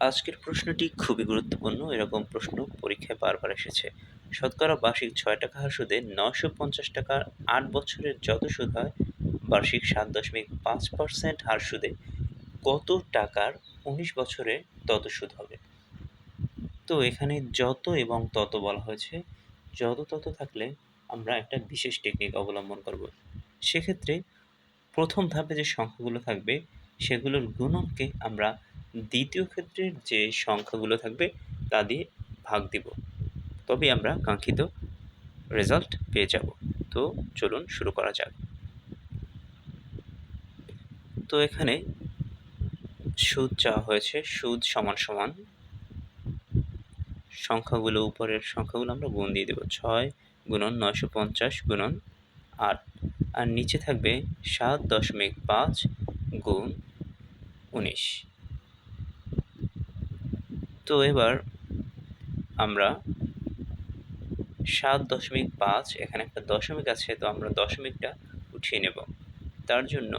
আজকের প্রশ্নটি খুবই গুরুত্বপূর্ণ। এরকম প্রশ্ন পরীক্ষায় বারবার এসেছে। শতকরা বার্ষিক ছয় টাকা হার সুদে নশো পঞ্চাশ টাকার আট বছরের যত সুদ হয়, বার্ষিক সাত দশমিক পাঁচ পার্সেন্ট হার সুদে কত টাকার উনিশ বছরে তত সুদ হবে? তো এখানে যত এবং তত বলা হয়েছে। যত তত থাকলে আমরা একটা বিশেষ টেকনিক অবলম্বন করব। সেক্ষেত্রে প্রথম ধাপে যে সংখ্যাগুলো থাকবে, সেগুলোর গুণনকে আমরা দ্বিতীয় ক্ষেত্রের যে সংখ্যাগুলো থাকবে, তা দিয়ে ভাগ দিব। তবে আমরা কাঙ্ক্ষিত রেজাল্ট পেয়ে যাব। তো চলুন শুরু করা যাক। তো এখানে সুদ চাওয়া হয়েছে, সুদ সমান সমান সংখ্যাগুলো উপরের সংখ্যাগুলো আমরা গুণ দিয়ে দেবো। ছয় গুণন নয়শো পঞ্চাশ গুণন আট। আর নিচে থাকবে সাত দশমিক পাঁচ গুণ উনিশ। তো এবার আমরা সাত দশমিক পাঁচ, এখানে একটা দশমিক আছে, তো আমরা দশমিকটা উঠিয়ে নেব। তার জন্য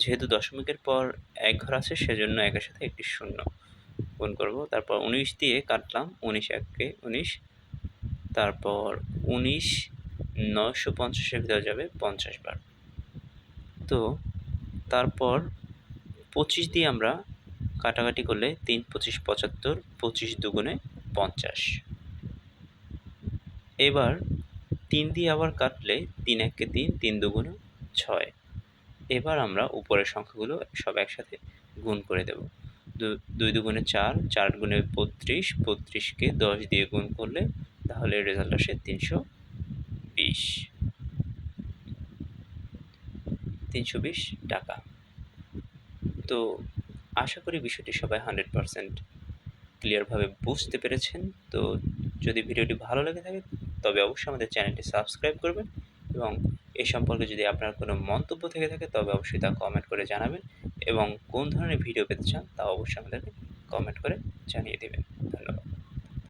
যেহেতু দশমিকের পর এক ঘর আছে, সেজন্য একের সাথে একটি শূন্য গুণ করব। তারপর উনিশ দিয়ে কাটলাম, উনিশ এককে উনিশ, তারপর উনিশ নয়শো পঞ্চাশের ভিতরে যাবে পঞ্চাশ বার। তো তারপর পঁচিশ দিয়ে আমরা কাটাকাটি করলে তিন পঁচিশ পঁচাত্তর, পঁচিশ দুগুণে পঞ্চাশ। এবার তিন দিয়ে আবার কাটলে তিন এককে তিন তিন দুগুণে ছয়। এবার আমরা উপরের সংখ্যাগুলো সব একসাথে গুণ করে দেব। দুই দুগুণে চার চার গুণে বত্রিশ, বত্রিশকে দশ দিয়ে গুণ করলে তাহলে রেজাল্ট আসে তিনশো বিশ। তিনশো বিশ টাকা। তো আশা করি বিষয়টি সবাই হান্ড্রেড পারসেন্ট ক্লিয়ারভাবে বুঝতে পেরেছেন। তো যদি ভিডিওটি ভালো লেগে থাকে, তবে অবশ্যই আমাদের চ্যানেলটি সাবস্ক্রাইব করবেন এবং এ সম্পর্কে যদি আপনার কোনো মন্তব্য থেকে থাকে, তবে অবশ্যই তা কমেন্ট করে জানাবেন এবং কোন ধরনের ভিডিও পেতে চান, তা অবশ্যই আমাদেরকে কমেন্ট করে জানিয়ে দেবেন। ধন্যবাদ।